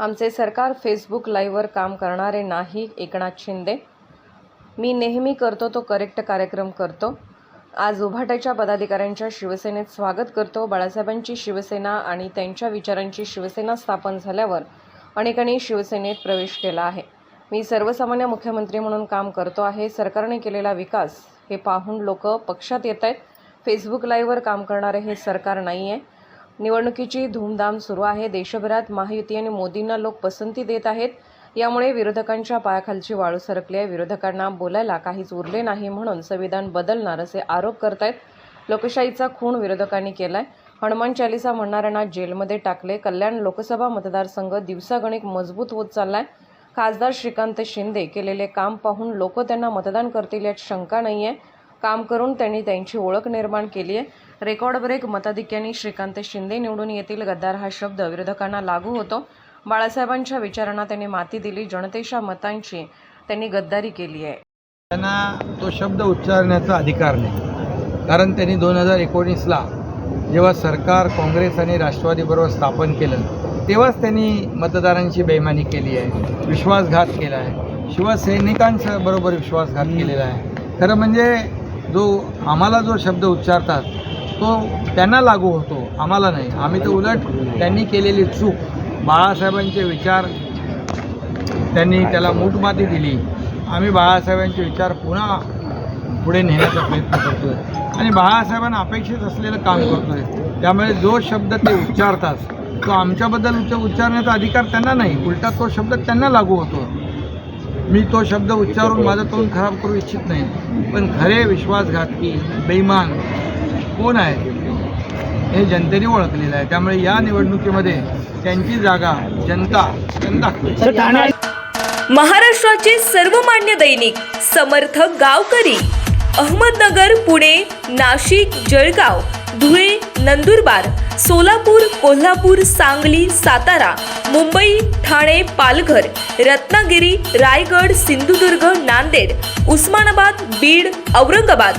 आमचे सरकार फेसबुक लाईव्हवर काम करणारे नाही एकनाथ शिंदे. मी नेहमी करतो तो करेक्ट कार्यक्रम करतो. आज उभाट्याच्या पदाधिकाऱ्यांच्या शिवसेनेत स्वागत करतो. बाळासाहेबांची शिवसेना आणि त्यांच्या विचारांची शिवसेना स्थापन झाल्यावर अनेकांनी शिवसेनेत प्रवेश केला आहे. मी सर्वसामान्य मुख्यमंत्री म्हणून काम करतो आहे. सरकारने केलेला विकास हे पाहून लोक पक्षात येत आहेत. फेसबुक लाईव्हवर काम करणारे हे सरकार नाही आहे निवडणुकीची धूमधाम सुरू आहे. देशभरात महायुती आणि मोदींना लोक पसंती देत आहेत. यामुळे विरोधकांच्या पायाखालची वाळू सरकली आहे विरोधकांना बोलायला काहीच उरले नाही म्हणून संविधान बदलणार असे आरोप करतायत. लोकशाहीचा खून विरोधकांनी केलाय. हनुमान चालिसा म्हणणाऱ्यांना जेलमध्ये टाकले. कल्याण लोकसभा मतदारसंघ दिवसागणिक मजबूत होत चाललाय. खासदार श्रीकांत शिंदे केलेले काम पाहून लोक त्यांना मतदान करतील यात शंका नाही आहे काम करून त्यांनी त्यांची ओळख निर्माण केली आहे रेकॉर्ड ब्रेक मताधिक्याने श्रीकांत शिंदे निवडून येतील गद्दार हा शब्द विरोधकांना लागू होतो. बाळासाहेबांच्या विचारांना त्यांनी माती दिली जनतेच्या मतांची त्यांनी गद्दारी केली आहे. त्यांना तो शब्द उच्चारण्याचा अधिकार नाही. कारण त्यांनी दोन हजार एकोणीसला जेव्हा सरकार काँग्रेस आणि राष्ट्रवादीबरोबर स्थापन केलं तेव्हाच त्यांनी मतदारांची बेईमानी केली आहे विश्वासघात केला आहे. शिवसैनिकांच्या बरोबर विश्वासघात केलेला आहे. खरं म्हणजे जो आम्हाला जो शब्द उच्चारतात तो त्यांना लागू होतो. आम्हाला नाही. आम्ही तर उलट त्यांनी केलेली चूक. बाळासाहेबांचे विचार त्यांनी त्याला मूठमाती दिली. आम्ही बाळासाहेबांचे विचार पुन्हा पुढे नेण्याचा प्रयत्न करतो आहे आणि बाळासाहेबांना अपेक्षित असलेलं काम करतो आहे त्यामुळे जो शब्द ते उच्चारतात तो आमच्याबद्दल उच्च उच्चारण्याचा अधिकार त्यांना नाही. उलटा तो शब्द त्यांना लागू होतो. मी तो शब्द उच्चारून माझं तोंड खराब करू इच्छित नाही. पण खरे विश्वासघातकी बेईमान कोण आहे? हे जनतेने ओळखलेलं आहे. त्यामुळे या निवडणुकीमध्ये त्यांची जागा जनता जनता. महाराष्ट्राचे सर्वमान्य दैनिक समर्थ गावकरी अहमदनगर पुणे नाशिक जळगाव धुळे नंदुरबार सोलापूर कोल्हापूर सांगली सातारा मुंबई ठाणे पालघर रत्नागिरी रायगड सिंधुदुर्ग नांदेड उस्मानाबाद बीड औरंगाबाद